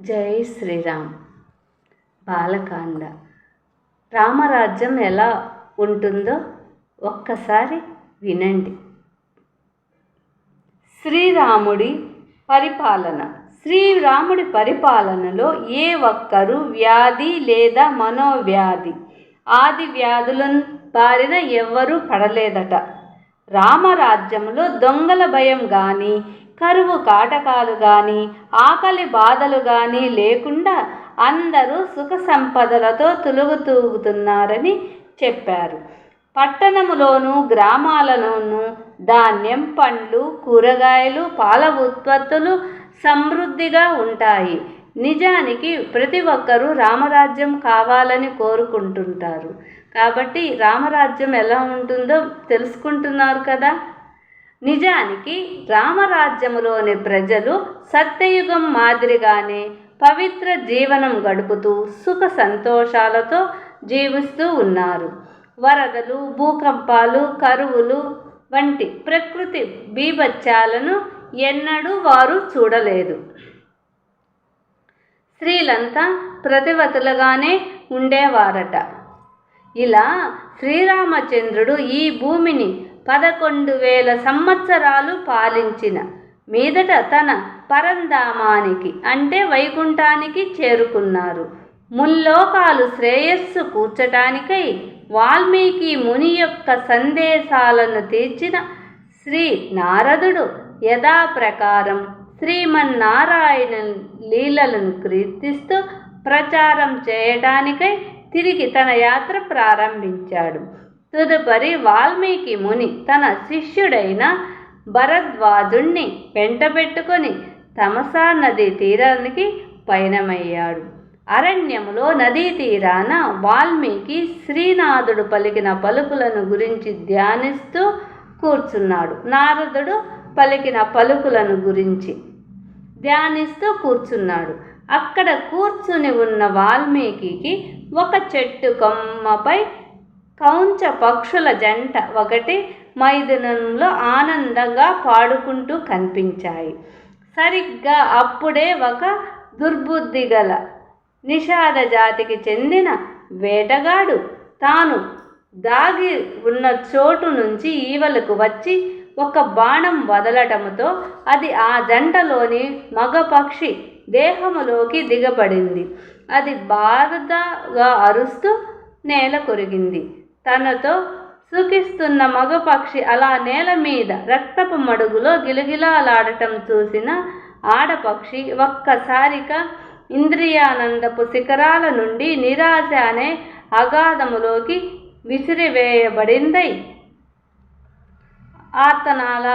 జై శ్రీరామ్. బాలకాండ. రామరాజ్యం ఎలా ఉంటుందో ఒక్కసారి వినండి. శ్రీరాముడి పరిపాలన. శ్రీరాముడి పరిపాలనలో ఏ ఒక్కరు వ్యాధి లేదా మనోవ్యాధి ఆది వ్యాధుల బారిన ఎవ్వరూ పడలేదట. రామరాజ్యంలో దొంగల భయం కానీ కరువు కాటకాలు కానీ ఆకలి బాధలు కానీ లేకుండా అందరూ సుఖ సంపదలతో తులుగుతూగుతున్నారని చెప్పారు. పట్టణములోను గ్రామాలలోనూ ధాన్యం పండ్లు కూరగాయలు పాల ఉత్పత్తులు సమృద్ధిగా ఉంటాయి. నిజానికి ప్రతి ఒక్కరూ రామరాజ్యం కావాలని కోరుకుంటుంటారు. కాబట్టి రామరాజ్యం ఎలా ఉంటుందో తెలుసుకుంటున్నారు కదా? నిజానికి రామరాజ్యములోని ప్రజలు సత్యయుగం మాదిరిగానే పవిత్ర జీవనం గడుపుతూ సుఖ సంతోషాలతో జీవిస్తూ ఉన్నారు. వరదలు భూకంపాలు కరువులు వంటి ప్రకృతి బీభత్యాలను ఎన్నడూ వారు చూడలేదు. స్త్రీలంతా ప్రతివతులుగానే ఉండేవారట. ఇలా శ్రీరామచంద్రుడు ఈ భూమిని పదకొండు వేల సంవత్సరాలు పాలించిన మీదట తన పరంధామానికి అంటే వైకుంఠానికి చేరుకున్నారు. ముల్లోకాలు శ్రేయస్సు కూర్చటానికై వాల్మీకి ముని యొక్క సందేశాలను తీర్చిన శ్రీ నారదుడు యథాప్రకారం శ్రీమన్నారాయణ లీలలను కీర్తిస్తూ ప్రచారం చేయటానికై తిరిగి తన యాత్ర ప్రారంభించాడు. తదుపరి వాల్మీకి ముని తన శిష్యుడైన భరద్వాజుణ్ణి వెంటబెట్టుకొని తమసా నదీ తీరానికి పయనమయ్యాడు. అరణ్యములో నదీ తీరాన వాల్మీకి శ్రీనాథుడు పలికిన పలుకులను గురించి ధ్యానిస్తూ కూర్చున్నాడు. నారదుడు పలికిన పలుకులను గురించి ధ్యానిస్తూ కూర్చున్నాడు. అక్కడ కూర్చుని ఉన్న వాల్మీకి ఒక చెట్టు కొమ్మపై కౌంచ పక్షుల జంట ఒకటి మైదానంలో ఆనందంగా పాడుకుంటూ కనిపించాయి. సరిగ్గా అప్పుడే ఒక దుర్బుద్ధి గల నిషాద జాతికి చెందిన వేటగాడు తాను దాగి ఉన్న చోటు నుంచి ఈవలకు వచ్చి ఒక బాణం వదలటంతో అది ఆ జంటలోని మగపక్షి దేహములోకి దిగబడింది. అది బాధగా అరుస్తూ నేల కొరిగింది. తనతో సుఖిస్తున్న మగపక్షి అలా నేల మీద రక్తపు మడుగులో గిలగిలాలాడటం చూసిన ఆడపక్షి ఒక్కసారిగా ఇంద్రియానందపు శిఖరాల నుండి నిరాశ అనే అగాధములోకి విసిరివేయబడిందై. ఆర్తనాల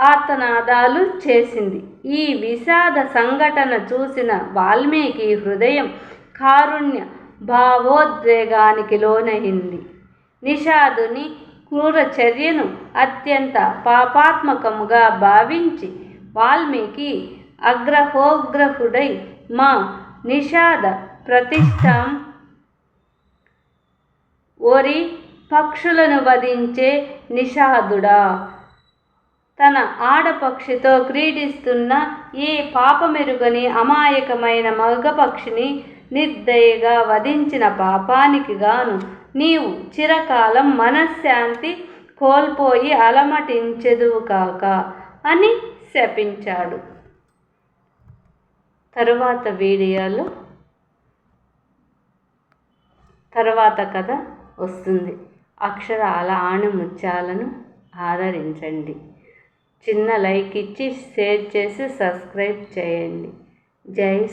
ఆర్తనాదాలు చేసింది. ఈ విషాద సంఘటన చూసిన వాల్మీకి హృదయం కారుణ్య భావోద్వేగానికి లోనైంది. నిషాదుని క్రూర చర్యను అత్యంత పాపాత్మకముగా భావించి వాల్మీకి అగ్రహోగ్రహుడై మా నిషాద ప్రతిష్టం ఓరి పక్షులను వధించే నిషాదుడా. తన ఆడపక్షితో క్రీడిస్తున్న ఏ పాపమెరుగని అమాయకమైన మగపక్షిని నిర్దయగా వధించిన పాపానికి గాను నీవు చిరకాలం మనశ్శాంతి కోల్పోయి అలమటించెదువు కాక అని శపించాడు. తరువాత వీడియోలో తరువాత కథ వస్తుంది. అక్షరాల ఆణిముత్యాలను ఆదరించండి. చిన్న లైక్ ఇచ్చి షేర్ చేసి సబ్స్క్రైబ్ చేయండి. జై